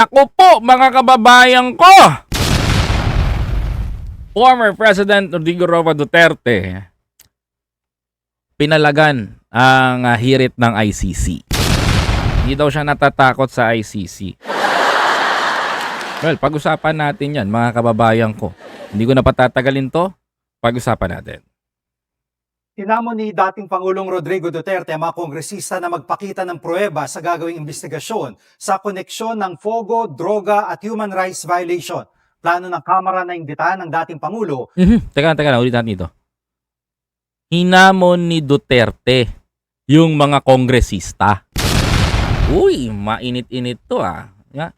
Ako po, mga kababayan ko! Former President Rodrigo Roa Duterte pinalagan ang hirit ng ICC. Hindi daw siya natatakot sa ICC. Well, pag-usapan natin yan, mga kababayan ko. Hindi ko na patatagalin to. Pag-usapan natin. Tinamo ni dating Pangulong Rodrigo Duterte ang mga kongresista na magpakita ng pruweba sa gagawing investigasyon sa koneksyon ng Fogo, droga at human rights violation. Plano ng Kamara na imbitahan ng dating Pangulo Mhm. Teka, teka na, ulit natin ito. Hinamon ni Duterte yung mga kongresista. Uy, mainit-init to ah. Ya.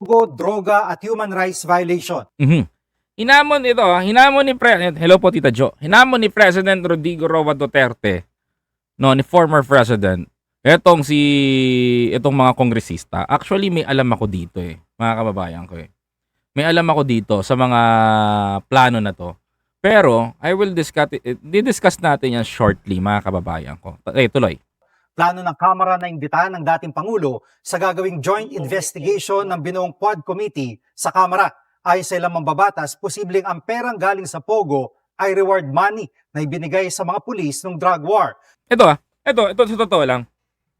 Fogo, droga at human rights violation. Mhm. Hinamon ito, ah. hinamon ni President, hello po Tita Jo, hinamon ni President Rodrigo Roa Duterte, no, ni former President, etong si, itong mga kongresista. Actually, may alam ako dito eh, mga kababayan ko eh. May alam ako dito sa mga plano na to. Pero, I will discuss, it, di-discuss natin yan shortly, mga kababayan ko. Eh, tuloy. Plano ng Kamara na imbitahan ng dating Pangulo sa gagawing joint investigation ng binuong Quad Committee sa Kamara. Ayon sa ilang mambabatas, posibleng ang perang galing sa Pogo ay reward money na ibinigay sa mga pulis ng drug war. Ito ah, ito, ito sa totoo lang.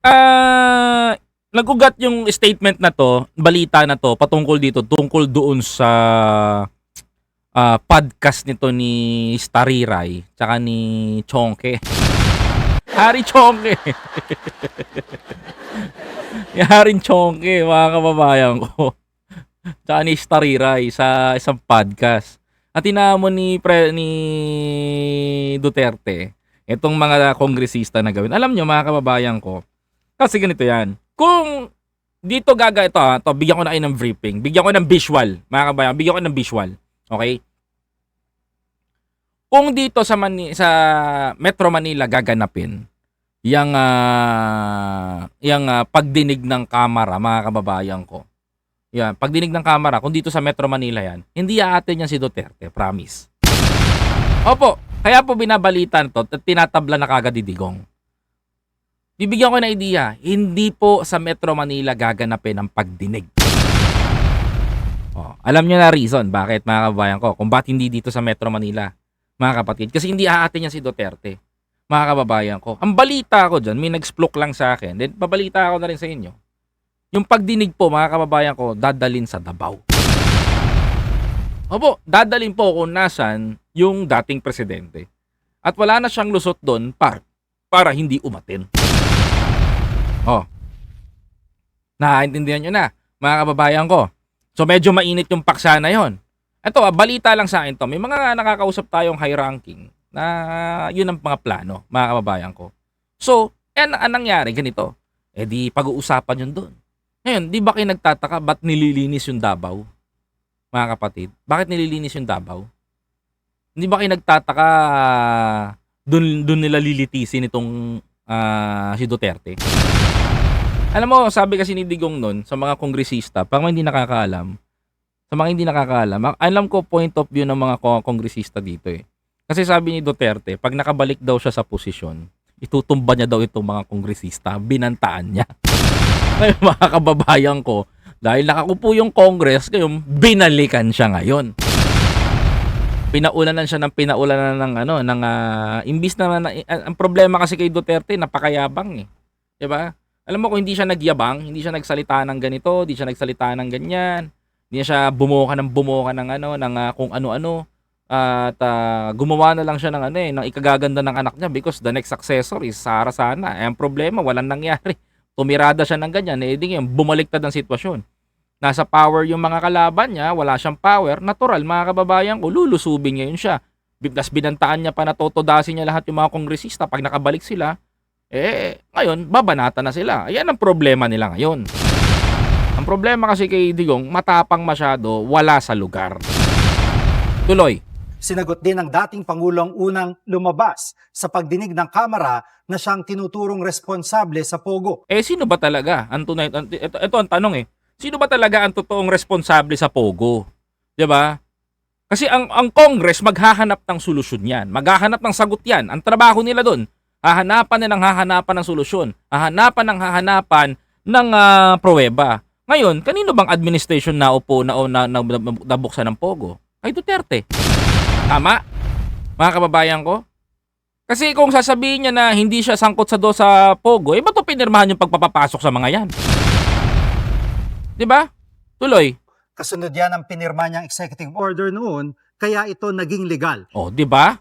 Ah, nagugat yung statement na to, balita na to patungkol dito, tungkol doon sa ah, podcast nito ni Stariray tsaka ni Chonke. Hari Chonke. Yung Haring Chonke, mga kababayan ko. Tsaka ni Stariray sa isang podcast. At tinamon ni, pre, ni Duterte itong mga kongresista na gawin. Alam nyo mga kababayan ko, kasi ganito yan. Kung dito gaga ito ha, to, bigyan ko na kayo ng briefing. Bigyan ko ng visual, mga kababayan. Bigyan ko ng visual. Okay? Kung dito sa Mani- sa Metro Manila gaganapin yang ah, yang ah, pagdinig ng kamera, mga kababayan ko. Yan, pagdinig ng kamera, kung dito sa Metro Manila yan, hindi aatin yan si Duterte, promise. Opo, kaya po binabalitan to at tinatabla na kagad ni. Bibigyan ko ng idea, hindi po sa Metro Manila gaganapin ang pagdinig. Oh, alam niyo na reason bakit mga kababayan ko, kung bakit hindi dito sa Metro Manila, mga kapatid. Kasi hindi aatin yan si Duterte, mga kababayan ko. Ang balita ko dyan, may nag-splok lang sa akin, then pabalita ko na rin sa inyo. Yung pagdinig po, mga kababayan ko, dadalin sa Davao. Opo, dadalin po kung nasan yung dating presidente. At wala na siyang lusot doon para, para hindi umatin. Oh. Nakaintindihan nyo na, mga kababayan ko. So medyo mainit yung paksa na yon. Ito, ah, balita lang sa akin to. May mga nakakausap tayong high ranking na yun ang mga plano, mga kababayan ko. So, yan ang nangyari, ganito. Eh di pag-uusapan yun doon. Ngayon, di ba kayo nagtataka ba't nililinis yung Davao? Mga kapatid, bakit nililinis yung Davao? Hindi ba kayo nagtataka doon doon nila lilitisin itong ah, si Duterte? Alam mo, sabi kasi ni Digong noon sa mga kongresista, pag mga hindi nakakaalam, sa mga hindi nakakaalam, alam ko point of view ng mga ko- kongresista dito eh. Kasi sabi ni Duterte, pag nakabalik daw siya sa posisyon, itutumba niya daw itong mga kongresista, binantaan niya. Ngayon mga kababayan ko, dahil nakakupo yung Congress, ngayon binalikan siya ngayon. Pinaulanan siya ng pinaulanan ng ano, ng ah, imbis na, na ang problema kasi kay Duterte, napakayabang eh. 'Di ba? Alam mo kung hindi siya nagyabang, hindi siya nagsalita ng ganito, hindi siya nagsalita ng ganyan, hindi siya bumuka ng bumuka ng ano, ng ah, kung ano-ano. At ah, gumawa na lang siya ng ano eh, ng ikagaganda ng anak niya because the next successor is Sara sana. Eh, ang problema, walang nangyari. Tumirada siya ng ganyan, eh di ngayon, bumaliktad ang sitwasyon. Nasa power yung mga kalaban niya, wala siyang power, natural mga kababayan ko, lulusubin ngayon siya. Tapos binantaan niya pa na totodasin niya lahat yung mga kongresista pag nakabalik sila, eh, ngayon, babanata na sila. Ayan ang problema nila ngayon. Ang problema kasi kay Digong, matapang masyado, wala sa lugar. Tuloy. Sinagot din ng dating Pangulong unang lumabas sa pagdinig ng Kamara na siyang tinuturong responsable sa Pogo. Eh, sino ba talaga? Ang tunay, ang- ito, ito ang tanong eh. Sino ba talaga ang totoong responsable sa Pogo? 'Di ba? Kasi ang, ang Congress maghahanap ng solusyon yan. Maghahanap ng sagot yan. Ang trabaho nila doon, hahanapan na ng hahanapan ng solusyon. Hahanapan ng hahanapan ng ah, pruweba. Ngayon, kanino bang administration na upo na, na, na, na nabuksan ng Pogo? Kay Duterte. Tama? Mga kababayan ko? Kasi kung sasabihin niya na hindi siya sangkot sa do sa Pogo, eh ba't to pinirmahan yung pagpapapasok sa mga yan? 'Di ba? Tuloy. Kasunod yan ang pinirma niyang executive order noon, kaya ito naging legal. Oh, 'di ba?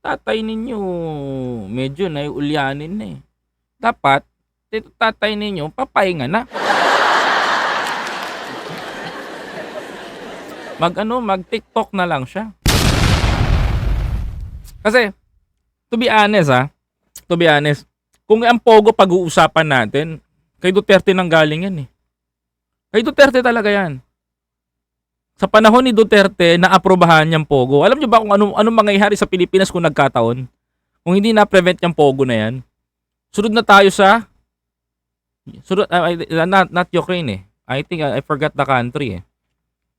Tatay ninyo, medyo naiulyanin na eh. Dapat, tatay ninyo, papahinga na. Mag ano, mag TikTok na lang siya. Kasi, to be honest ha, to be honest, kung ang Pogo pag-uusapan natin, kay Duterte nang galing yan eh. Kay Duterte talaga yan. Sa panahon ni Duterte, naaprobahan niyang Pogo. Alam niyo ba kung anong, anong mangyayari sa Pilipinas kung nagkataon? Kung hindi na-prevent yung Pogo na yan? Sunod na tayo sa... Sunod, ah, ay, not, not Ukraine eh. I think, I forgot the country eh.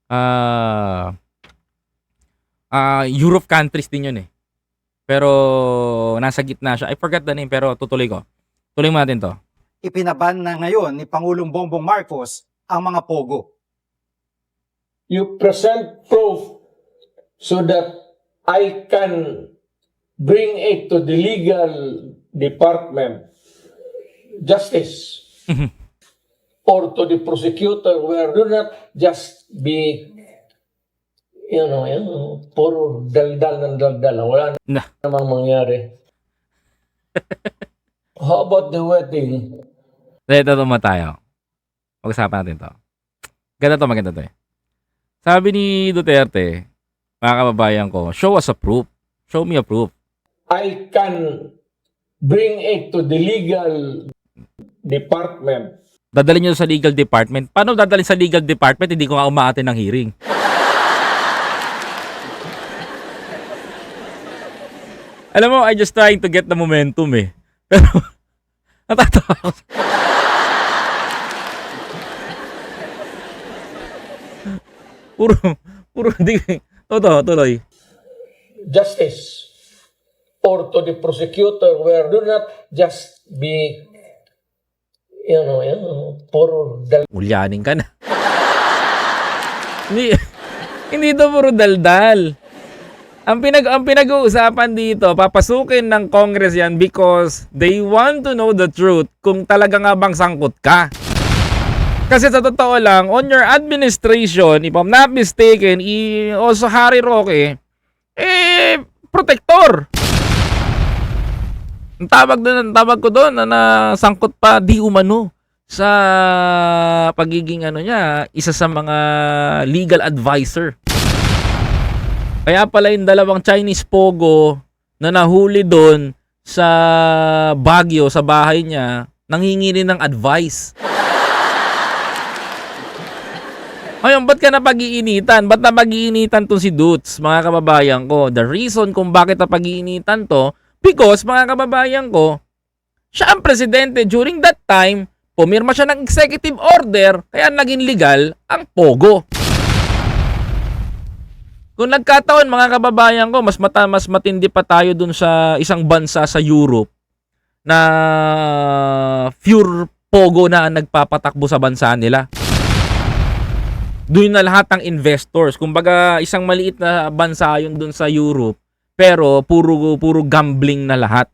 Ah... ah, Europe countries din yun eh. Pero nasa gitna siya. I forgot the name pero tutuloy ko. Tuloy mo natin to. Ipinaban na ngayon ni Pangulong Bongbong Marcos ang mga pogo. you present proof so that I can bring it to the legal department, justice, or to the prosecutor where do not just be, you know, know puro daldal ng daldal. Wala Na. namang mangyari. How about the wedding? Ito to tayo. Pag-usapan natin to. Ganda to, maganda to eh. Sabi ni Duterte, mga kababayan ko, show us a proof. Show me a proof. I can bring it to the legal department Dadalhin nyo sa legal department. Paano dadalhin sa legal department? Hindi ko nga umaatin ng hearing. Alam mo, I just trying to get the momentum eh. Pero, natatawa ako. puro, puro, di, toto, tuloy. justice or to the prosecutor where do not just be you know, you know puro dal Ulyanin ka na. hindi, hindi to puro daldal. Ang pinag ang pinag-uusapan dito, papasukin ng Congress yan because they want to know the truth kung talaga nga bang sangkot ka. Kasi sa totoo lang, on your administration, if I'm not mistaken, i also Harry Roque, eh, protector. Ang tawag doon, ang tawag ko doon na nasangkot pa di umano sa pagiging ano niya, isa sa mga legal advisor. Kaya pala yung dalawang Chinese pogo na nahuli doon sa Baguio, sa bahay niya, nanghingi ng advice. Ngayon, ba't ka napag-iinitan? Ba't napag-iinitan to si Dutz, mga kababayan ko? The reason kung bakit napag-iinitan to, because, mga kababayan ko, siya ang presidente during that time, pumirma siya ng executive order, kaya naging legal ang Pogo. Kung nagkataon, mga kababayan ko, mas, mata, mas matindi pa tayo dun sa isang bansa sa Europe na pure Pogo na ang nagpapatakbo sa bansa nila doon na lahat ng investors. Kumbaga, isang maliit na bansa yung doon sa Europe, pero puro puro gambling na lahat.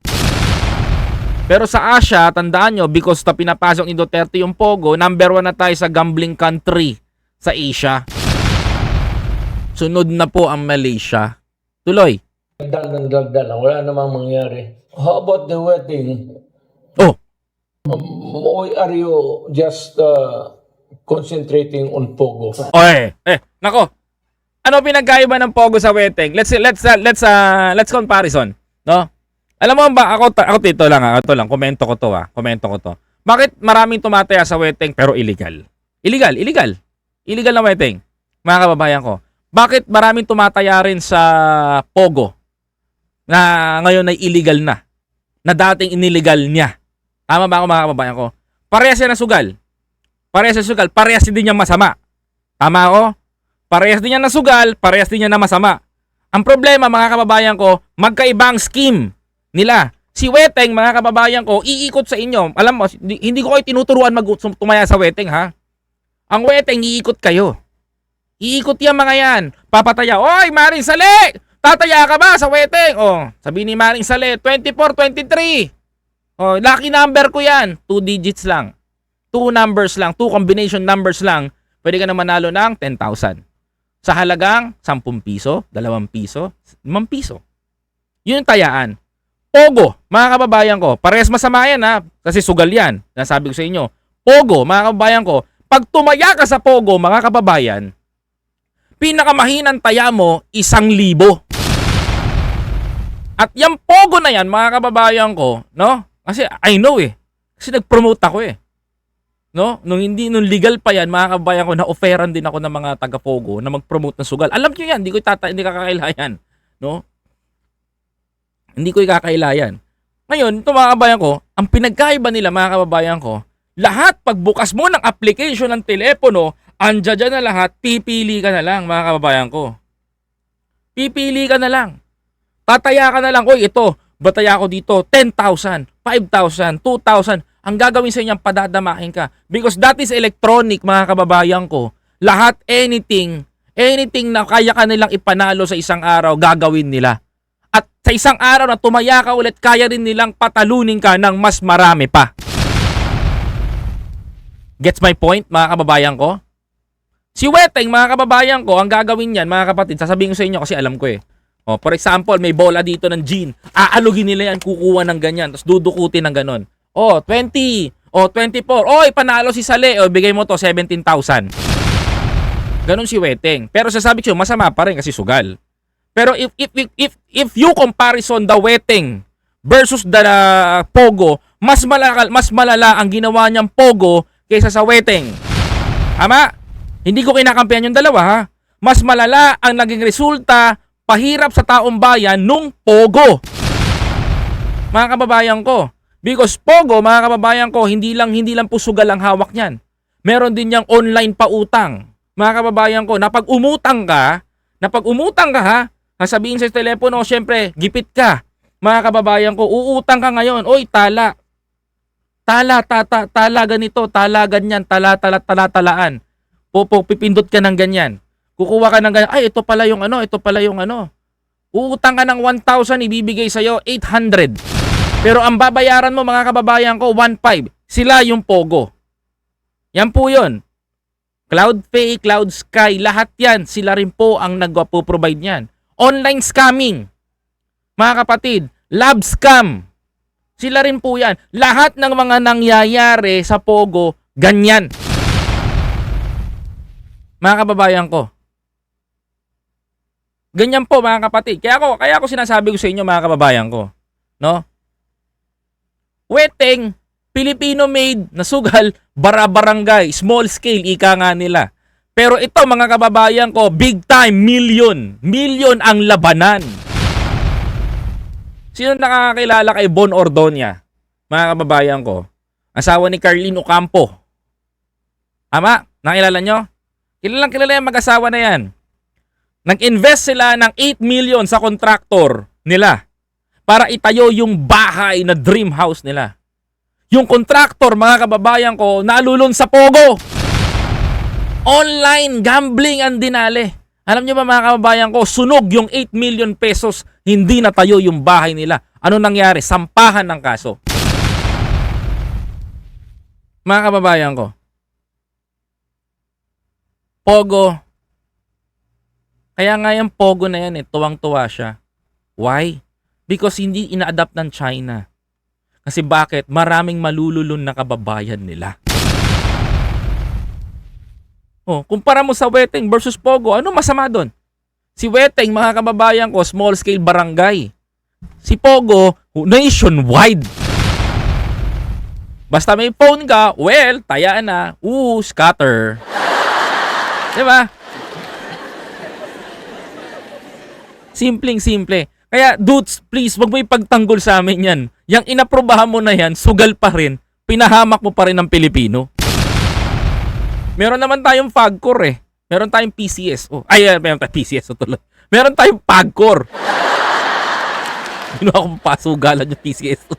Pero sa Asia, tandaan nyo, because na pinapasok ni Duterte yung Pogo, number one na tayo sa gambling country sa Asia. Sunod na po ang Malaysia. Tuloy. dal ng daldal. Wala namang mangyari. How about the wedding? Oh, Why are you just uh, concentrating on Pogo? oy. Eh, nako. Ano pinagkaiba ng Pogo sa wedding? Let's let's uh, let's uh, let's comparison, no? Alam mo ba ako ako dito lang ah, ito lang komento ko to ah, komento ko to. Bakit maraming tumataya sa wedding pero illegal? Illegal, illegal. Illegal na wedding. Mga kababayan ko. Bakit maraming tumataya rin sa Pogo na ngayon ay illegal na? Na dating iniligal niya. Tama ba ako mga kababayan ko? Parehas yan na sugal. Parehas na sugal. Parehas din niya masama. Tama ako? Parehas din niya na sugal. Parehas din niya na masama. Ang problema mga kababayan ko, magkaibang scheme nila. Si Weteng, mga kababayan ko, iikot sa inyo. Alam mo, hindi, ko kayo tinuturuan mag tumaya sa Weteng, ha? Ang Weteng, iikot kayo. Iikot yan mga yan. Papataya. Oy, Maring Sali! Tataya ka ba sa Weteng? Oh, sabi ni Maring Sali, 24, 23. Oh, lucky number ko yan. Two digits lang. Two numbers lang. Two combination numbers lang. Pwede ka na manalo ng 10,000. Sa halagang 10 piso, 2 piso, 5 piso. Yun yung tayaan. Pogo, mga kababayan ko, parehas masama yan ha, kasi sugal yan. Nasabi ko sa inyo. Pogo, mga kababayan ko, pag tumaya ka sa Pogo, mga kababayan, pinakamahinang taya mo, isang libo. At yung Pogo na yan, mga kababayan ko, no? Kasi I know eh. Kasi nag-promote ako eh. No? Nung hindi, nung legal pa yan, mga kababayan ko, na-offeran din ako ng mga taga-Pogo na mag-promote ng sugal. Alam nyo yan, hindi ko tata, hindi kakakailayan. No? Hindi ko ikakailayan. Ngayon, ito mga kababayan ko, ang pinagkaiba nila mga kababayan ko, lahat pagbukas mo ng application ng telepono, andyan dyan na lahat, pipili ka na lang mga kababayan ko. Pipili ka na lang. Tataya ka na lang, oy ito, bataya ko dito, 10,000, 5,000, 2,000. Ang gagawin sa inyo, padadamahin ka. Because that is electronic mga kababayan ko. Lahat, anything, anything na kaya ka nilang ipanalo sa isang araw, gagawin nila. At sa isang araw na tumaya ka ulit, kaya rin nilang patalunin ka ng mas marami pa. Gets my point, mga kababayan ko? Si Weteng, mga kababayan ko, ang gagawin niyan, mga kapatid, sasabihin ko sa inyo kasi alam ko eh. Oh, for example, may bola dito ng Jean. Aalugin nila yan, kukuha ng ganyan, tapos dudukutin ng ganon. Oh, 20. Oh, 24. Oy, panalo si Sale. Oh, bigay mo to 17,000. Ganon si Weteng. Pero sasabi ko, masama pa rin kasi sugal. Pero if if if if, if you comparison the Weteng versus the uh, Pogo, mas malala, mas malala ang ginawa niyang Pogo kaysa sa Weteng. Ama, hindi ko kinakampihan yung dalawa ha. Mas malala ang naging resulta pahirap sa taong bayan nung Pogo. Mga kababayan ko, because Pogo, mga kababayan ko, hindi lang hindi lang po sugal ang hawak niyan. Meron din yang online pa utang. Mga kababayan ko, na pag umutang ka, na pag umutang ka ha, sasabihin sa telepono, syempre, gipit ka. Mga kababayan ko, uutang ka ngayon. Oy, tala. Tala, tata, tala ganito, tala ganyan, tala, tala, tala, talaan. Popo, pipindot ka ng ganyan. Kukuha ka ng ganyan. Ay, ito pala yung ano, ito pala yung ano. Uutang ka ng 1,000, ibibigay sa'yo 800. Pero ang babayaran mo, mga kababayan ko, 1,500. Sila yung Pogo. Yan po yun. CloudPay, CloudSky, lahat yan. Sila rin po ang nagpo-provide niyan. Online scamming. Mga kapatid, lab scam. Sila rin po yan. Lahat ng mga nangyayari sa Pogo, ganyan. Mga kababayan ko. Ganyan po mga kapatid. Kaya ako, kaya ako sinasabi ko sa inyo mga kababayan ko. No? Weteng, Filipino made na sugal, bara-barangay, small scale, ika nga nila. Pero ito mga kababayan ko, big time, million. Million ang labanan. Sino nakakakilala kay Bon Ordonia? Mga kababayan ko. Asawa ni Carlene Ocampo. Ama, nakilala nyo? Kilalang kilala yung mag-asawa na yan. Nag-invest sila ng 8 million sa contractor nila para itayo yung bahay na dream house nila. Yung contractor, mga kababayan ko, nalulun sa pogo. Online gambling ang dinali. Alam nyo ba mga kababayan ko, sunog yung 8 million pesos, hindi natayo yung bahay nila. Ano nangyari? Sampahan ng kaso. Mga kababayan ko, Pogo, kaya nga yung Pogo na yan eh, tuwang-tuwa siya. Why? Because hindi ina-adapt ng China. Kasi bakit? Maraming malululun na kababayan nila. Oh, kumpara mo sa Weteng versus Pogo, ano masama doon? Si Weteng, mga kababayan ko, small scale barangay. Si Pogo, nationwide. Basta may phone ka, well, tayaan na. Ooh, scatter. Di ba? Simpleng simple. Kaya dudes, please, wag mo ipagtanggol sa amin yan. Yang inaprobahan mo na yan, sugal pa rin. Pinahamak mo pa rin ng Pilipino. Meron naman tayong Fagcor eh. Meron tayong PCS. Oh, ay, meron tayong PCS. Oh, tuloy. Meron tayong Fagcor. Kinuha ko pasugalan yung TCS.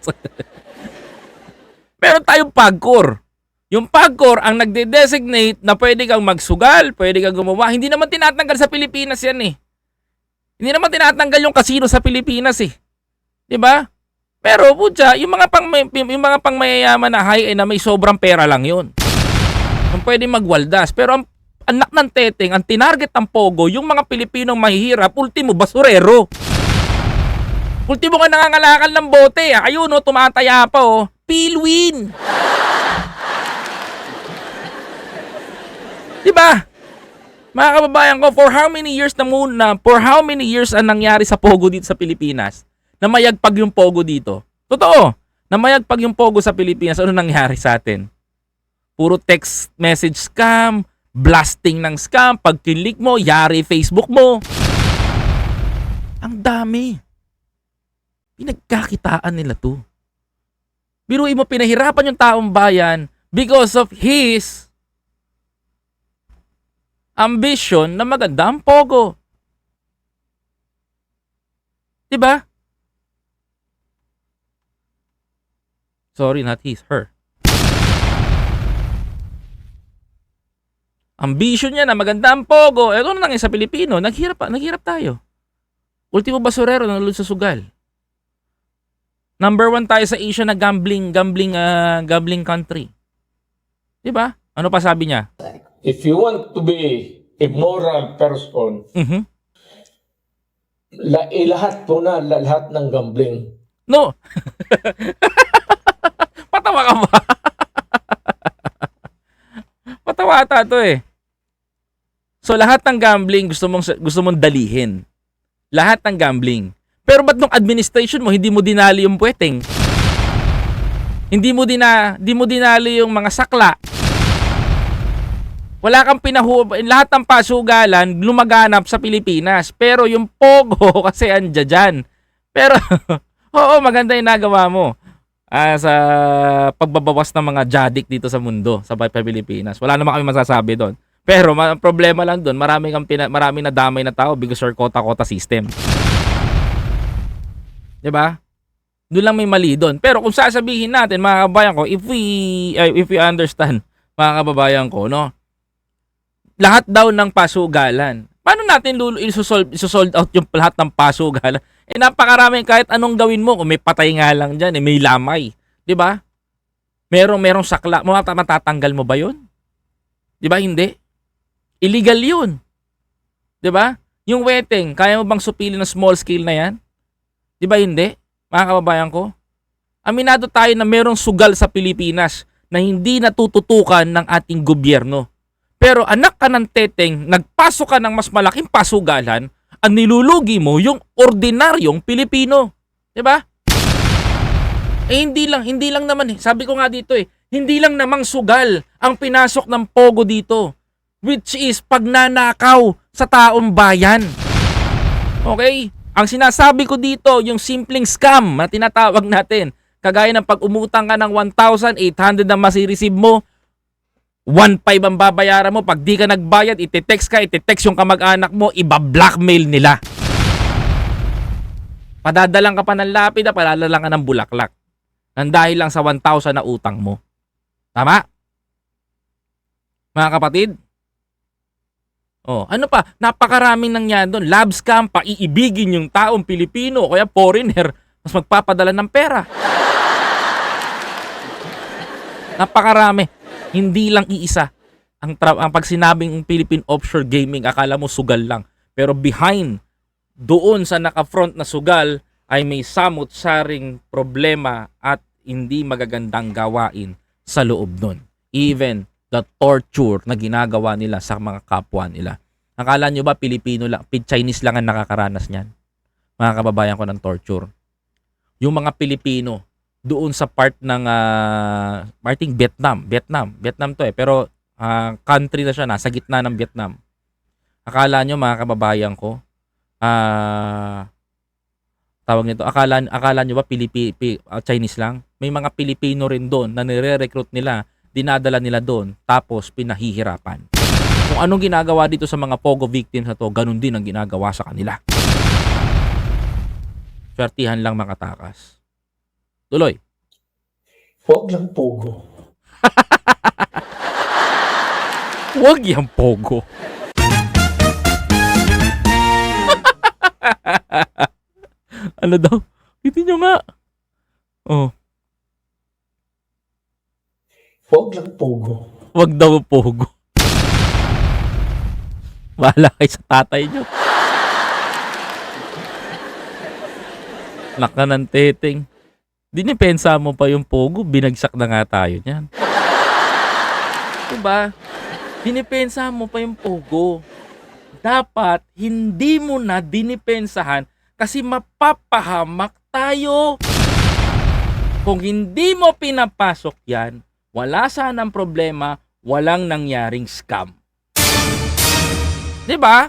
Meron tayong pagkor. Yung pagkor ang nagde-designate na pwede kang magsugal, pwede kang gumawa. Hindi naman tinatanggal sa Pilipinas yan eh. Hindi naman tinatanggal yung kasino sa Pilipinas eh. 'Di ba? Pero putya, yung mga pang yung mga pangmayayaman na high end na may sobrang pera lang 'yun. Ang pwede magwaldas. Pero ang anak ng teteng, ang tinarget ng Pogo, yung mga Pilipinong mahihirap, ultimo basurero. Ultimo ka nangangalakal ng bote. ah. Ayun oh, tumataya pa oh. Pilwin. 'Di ba? Mga kababayan ko, for how many years na muna, for how many years ang nangyari sa Pogo dito sa Pilipinas? Namayagpag yung Pogo dito. Totoo. Namayagpag yung Pogo sa Pilipinas. Ano nangyari sa atin? Puro text message scam, blasting ng scam, pag click mo, yari Facebook mo. Ang dami. Pinagkakitaan nila to. Biruin mo, pinahirapan yung taong bayan because of his ambition na maganda ang pogo. 'Di ba? Sorry, not his, her. Ambition niya na maganda ang pogo. Eh, ano nangyay sa Pilipino? Naghirap, naghirap tayo. Ultimo basurero nalulod sa sugal. Number one tayo sa Asia na gambling, gambling, ah, gambling country. 'Di ba? Ano pa sabi niya? If you want to be a moral person, Mhm. la, ilahat po na la- lahat ng gambling. No. Patawa ka ba? Patawa ata to eh. So lahat ng gambling gusto mong gusto mong dalihin. Lahat ng gambling. Pero ba't nung administration mo hindi mo dinali yung puweteng? Hindi mo dina, hindi mo dinali yung mga sakla. Wala kang pinahu lahat ng pasugalan lumaganap sa Pilipinas. Pero yung pogo kasi andya dyan. Pero oo, maganda yung nagawa mo ah, sa pagbabawas ng mga jadik dito sa mundo, sa Pi- Pilipinas. Wala naman kami masasabi doon. Pero ma- problema lang doon, marami kang pina- marami na damay na tao because your kota-kota system. 'Di ba? Doon lang may mali doon. Pero kung sasabihin natin mga kababayan ko, if we ay, if we understand mga kababayan ko, no? Lahat daw ng pasugalan. Paano natin lulu isusolve, isusold out yung lahat ng pasugalan? Eh napakarami kahit anong gawin mo, kung may patay nga lang diyan, eh, may lamay, 'di ba? Merong merong sakla, mata matatanggal mo ba 'yun? 'Di ba hindi? Illegal 'yun. 'Di ba? Yung weteng, kaya mo bang supili ng small scale na 'yan? 'Di ba hindi? Mga kababayan ko, aminado tayo na merong sugal sa Pilipinas na hindi natututukan ng ating gobyerno. Pero anak ka ng teteng, nagpasok ka ng mas malaking pasugalan, ang nilulugi mo yung ordinaryong Pilipino. 'Di ba? Eh hindi lang, hindi lang naman eh. Sabi ko nga dito eh, hindi lang namang sugal ang pinasok ng Pogo dito. Which is pagnanakaw sa taong bayan. Okay? Ang sinasabi ko dito, yung simpleng scam na tinatawag natin. Kagaya ng pag umutang ka ng 1,800 na masireceive mo, 1.5 ang babayaran mo. Pag di ka nagbayad, ite-text ka, ite-text yung kamag-anak mo, iba-blackmail nila. Padadalang ka pa ng lapida, padadalang ka ng bulaklak. Nang dahil lang sa 1,000 na utang mo. Tama? Mga kapatid? Oh, ano pa? Napakaraming nangyari doon. Lab scam, paiibigin yung taong Pilipino kaya foreigner, mas magpapadala ng pera. Napakarami. Hindi lang iisa. Ang, tra- ang pag sinabing Philippine Offshore Gaming, akala mo sugal lang. Pero behind, doon sa naka-front na sugal, ay may samot-saring problema at hindi magagandang gawain sa loob nun. Even the torture na ginagawa nila sa mga kapwa nila. Akala nyo ba Pilipino lang, Chinese lang ang nakakaranas niyan? Mga kababayan ko ng torture. Yung mga Pilipino, doon sa part ng, uh, I think Vietnam, Vietnam, Vietnam to eh, pero ah, country na siya, nasa gitna ng Vietnam. Akala nyo mga kababayan ko, ah, tawag nito, akala, akala nyo ba Pilipi, Pi- ah, Chinese lang? May mga Pilipino rin doon na nire-recruit nila dinadala nila doon tapos pinahihirapan. Kung anong ginagawa dito sa mga Pogo victims na to, ganun din ang ginagawa sa kanila. Swertihan lang makatakas. Tuloy. Huwag lang pogo. Huwag yung pogo. ano daw? Kita nyo nga. Oh, Huwag lang pogo. wag daw pogo. Bahala kay sa tatay nyo. Naka ng teteng. Dinipensa mo pa yung pogo, binagsak na nga tayo niyan. Diba? Dinipensa mo pa yung pogo. Dapat, hindi mo na dinipensahan kasi mapapahamak tayo. Kung hindi mo pinapasok yan, wala sanang problema, walang nangyaring scam. 'Di ba?